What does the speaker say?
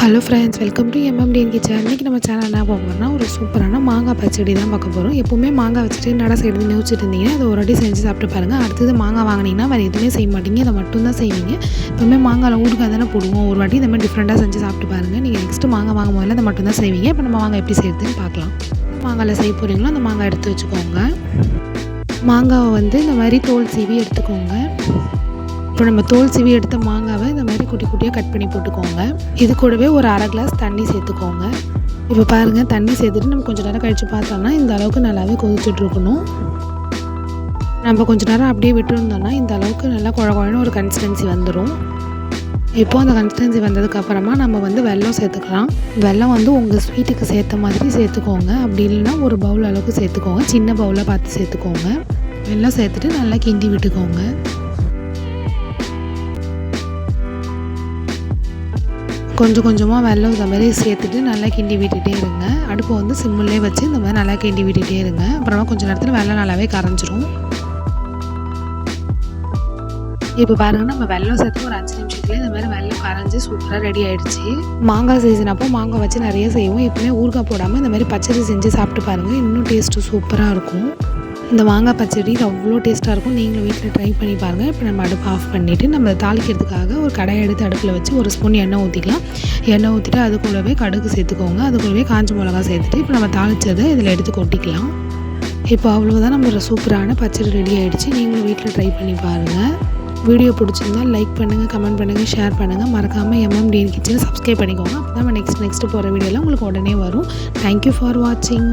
Hello friends welcome to MMTN kitchen இன்றைக்கி நம்ம channel என்ன பார்க்க போகிறோம்னா ஒரு சூப்பரான மாங்காய் பச்சடி தான் பார்க்க போகிறோம் எப்போவுமே மாங்காய் வச்சுட்டு நட சைடு நினைச்சிட்டு இருந்தீங்கன்னா அதை ஒரு வாட்டி செஞ்சு சாப்பிட்டு பாருங்கள் அடுத்தது மாங்காய் வாங்கினீங்கன்னா வேறு எதுவுமே செய்ய மாட்டீங்க. அதை மட்டும் தான் செய்வீங்க. எப்போவுமே மாங்காயில் ஊறுகாய் தானே போடுவோம். ஒரு வாட்டி இந்த மாதிரி டிஃப்ரெண்ட்டாக செஞ்சு சாப்பிட்டு பாருங்கள் நீங்கள் நெக்ஸ்ட்டு மாங்காய் வாங்கும் போதில் அதை மட்டும் தான் செய்வீங்க. இப்போ நம்ம மாங்காய் எப்படி செய்யறதுன்னு பார்க்கலாம். மாங்காயில் செய்ய போகிறீங்களோ அந்த மாங்காய் எடுத்து வச்சுக்கோங்க. மாங்காவை வந்து இந்த மாதிரி தோல் சீவி எடுத்துக்கோங்க. இப்போ நம்ம தோல் சீவி எடுத்த மாங்காவை இந்த மாதிரி குட்டி குட்டியாக கட் பண்ணி போட்டுக்கோங்க. இது கூடவே ஒரு அரை கிளாஸ் தண்ணி சேர்த்துக்கோங்க. இப்போ பாருங்கள் தண்ணி சேர்த்துட்டு நம்ம கொஞ்சம் நேரம் கழித்து பார்த்தோம்னா இந்த அளவுக்கு நல்லாவே கொதிச்சுட்ருக்கணும் நம்ம கொஞ்ச நேரம் அப்படியே விட்டுருந்தோம்னா இந்த அளவுக்கு நல்லா குழ குழன்னு ஒரு கன்சிஸ்டன்சி வந்துடும் இப்போ அந்த கன்சிஸ்டன்சி வந்ததுக்கப்புறமா நம்ம வந்து வெல்லம் சேர்த்துக்கலாம். வெல்லம் வந்து உங்கள் ஸ்வீட்டுக்கு சேர்த்த மாதிரி சேர்த்துக்கோங்க. அப்படி இல்லைன்னா ஒரு பவுல் அளவுக்கு சேர்த்துக்கோங்க. சின்ன பவுலாக பார்த்து சேர்த்துக்கோங்க. வெல்லம் சேர்த்துட்டு நல்லா கிண்டி விட்டுக்கோங்க. கொஞ்சம் கொஞ்சமாக வெள்ளம் இந்த மாதிரி சேர்த்துட்டு நல்லா கிண்டி விட்டுகிட்டே இருங்க. அடுப்பை வந்து சிம்மிலே வச்சு இந்த மாதிரி நல்லா கிண்டி விட்டுகிட்டே இருங்க. அப்புறமா கொஞ்சம் நேரத்தில் வெள்ளம் நல்லாவே கரைஞ்சிரும். இப்போ பாருங்கள் நம்ம வெள்ளம் சேர்த்து ஒரு அஞ்சு நிமிஷத்துலேயே இந்த மாதிரி வெள்ளம் கரைஞ்சி சூப்பராக ரெடி ஆகிடுச்சு மாங்காய் சீசன் அப்போ மாங்காய் வச்சு நிறைய செய்வோம். எப்பவுமே ஊறுகாய் போடாமல் இந்த மாதிரி பச்சடி செஞ்சு சாப்பிட்டு பாருங்கள் இன்னும் டேஸ்ட்டு சூப்பராக இருக்கும். இந்த மாங்காய் பச்சடி அவ்வளோ டேஸ்ட்டாக இருக்கும். நீங்களும் வீட்டில் ட்ரை பண்ணி பாருங்கள் இப்போ நம்ம அடுப்பு ஆஃப் பண்ணிவிட்டு நம்ம தாளிக்கிறதுக்காக ஒரு கடாயை எடுத்து அடுப்பில் வச்சு ஒரு ஸ்பூன் எண்ணெய் ஊற்றிக்கலாம் எண்ணெய் ஊற்றிட்டு அது கூடவே கடுகு சேர்த்துக்கோங்க. அது கூடவே காஞ்ச மிளகா சேர்த்துட்டு இப்போ நம்ம தாளித்ததை இதில் எடுத்து கொட்டிக்கலாம். இப்போ அவ்வளோதான் நம்ம சூப்பரான பச்சடி ரெடி ஆகிடுச்சு நீங்களும் வீட்டில் ட்ரை பண்ணி பாருங்கள் வீடியோ பிடிச்சிருந்தா லைக் பண்ணுங்கள் கமெண்ட் பண்ணுங்கள் ஷேர் பண்ணுங்கள் மறக்காமல் எம்எம்டிஎன் கிச்சனை சப்ஸ்கிரைப் பண்ணிக்கோங்க. அப்போ தான் நெக்ஸ்ட் நெக்ஸ்ட்டு போகிற வீடியோலாம் உங்களுக்கு உடனே வரும். தேங்க்யூ ஃபார் வாட்சிங்